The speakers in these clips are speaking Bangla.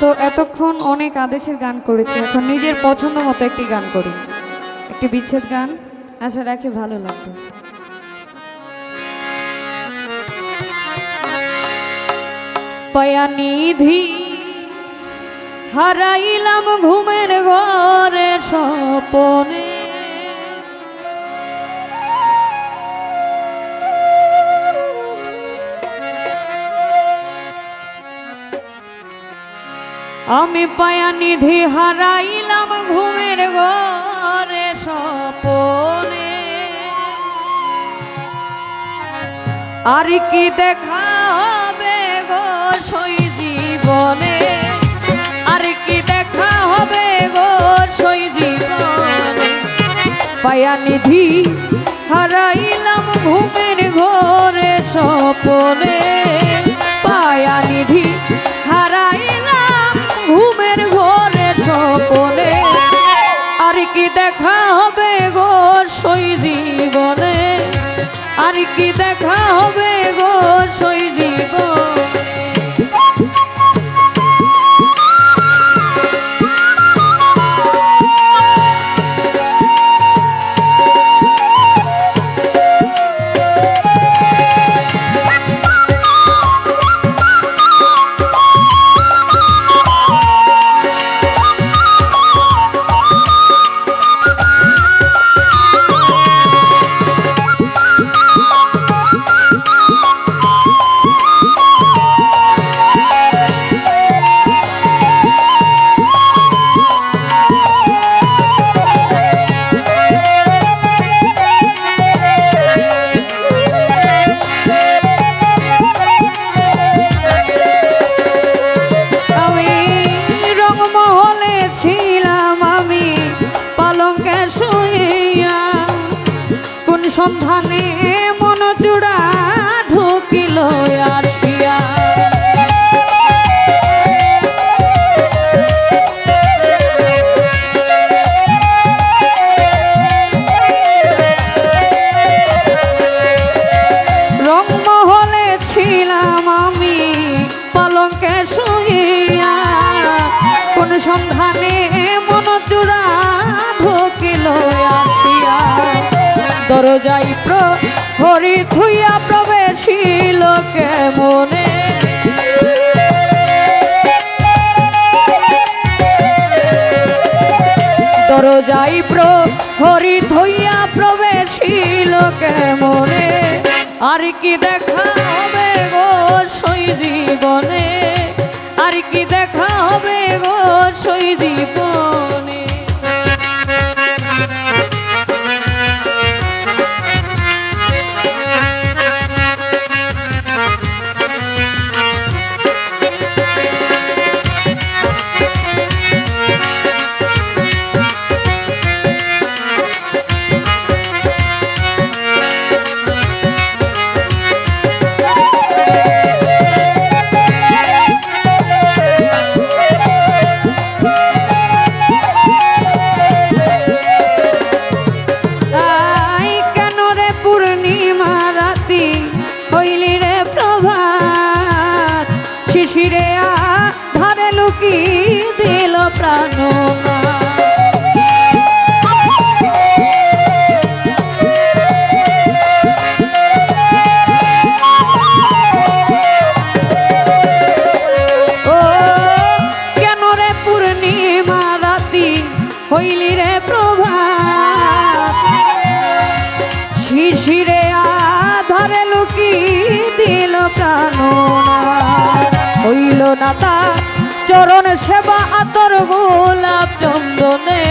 তো এতক্ষণ অনেক আদেশের গান করেছি, এখন নিজের পছন্দ মতো একটি গান করি। একটি বিচ্ছেদ গান, আশা রাখি ভালো লাগবে। পয়ানিধি, হারাইলাম ঘুমের ঘরে স্বপনে। আমি পায়ানিধি হারাইলাম ঘুমের ঘরে স্বপনে। আর কি দেখা হবে গো সই জীবনে? আর কি দেখা হবে গো সই জীবনে? পায়া নিধি হারাইলাম ঘুমের ঘরে স্বপনে। মন জুড়া ঢুকিল দরজাই প্রহরি থুইয়া প্রবেশিল কেমনে? দরজাই প্রহরি থইয়া প্রবেশিল কেমনে? আর কি দেখা হবে গো সই জীবনে? আর কি দেখা হবে গো সই জীবনে? শিশিরে আধারে লুকি দিল হইল না তার চরণ সেবা আতর গোলাপ চন্দনে।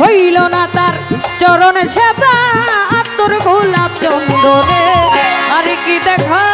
হইল না তার চরণ সেবা আতর গোলাপ চন্দনে। আর কি দেখা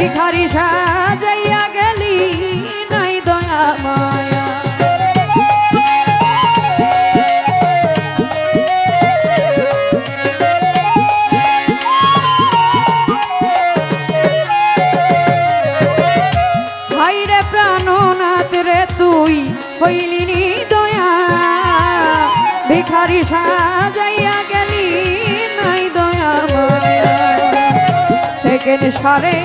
ভিখারি সাজাইয়া গেলি নাই দয়া মায়া। হাইরে প্রাণনাথ রে তুই হইলি নি দয়া। ভিখারি সাজাইয়া গেলি নাই দয়া মায়া। সেকেন্ড সারে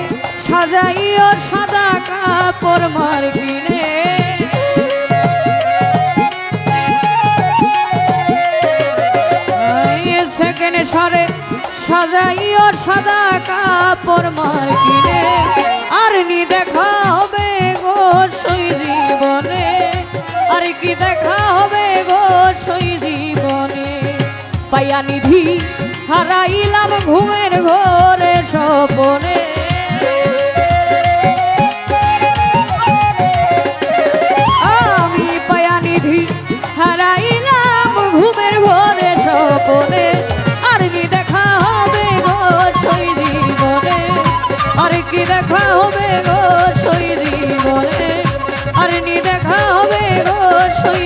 সাজাইও সাদা কাপড় মার কিনে। সেকেন্ড সারে সাজাইও সাদা কাপড় মার কিনে। আর নি দেখা হবে গো সই জীবনে। আর কি দেখা হবে গো সই জীবনে। পাইয়া নিধি হারাইলাম ঘুমের ঘরে স্বপনে। কি দেখা হবে গো সই বলে আর নি দেখা হবে গো সই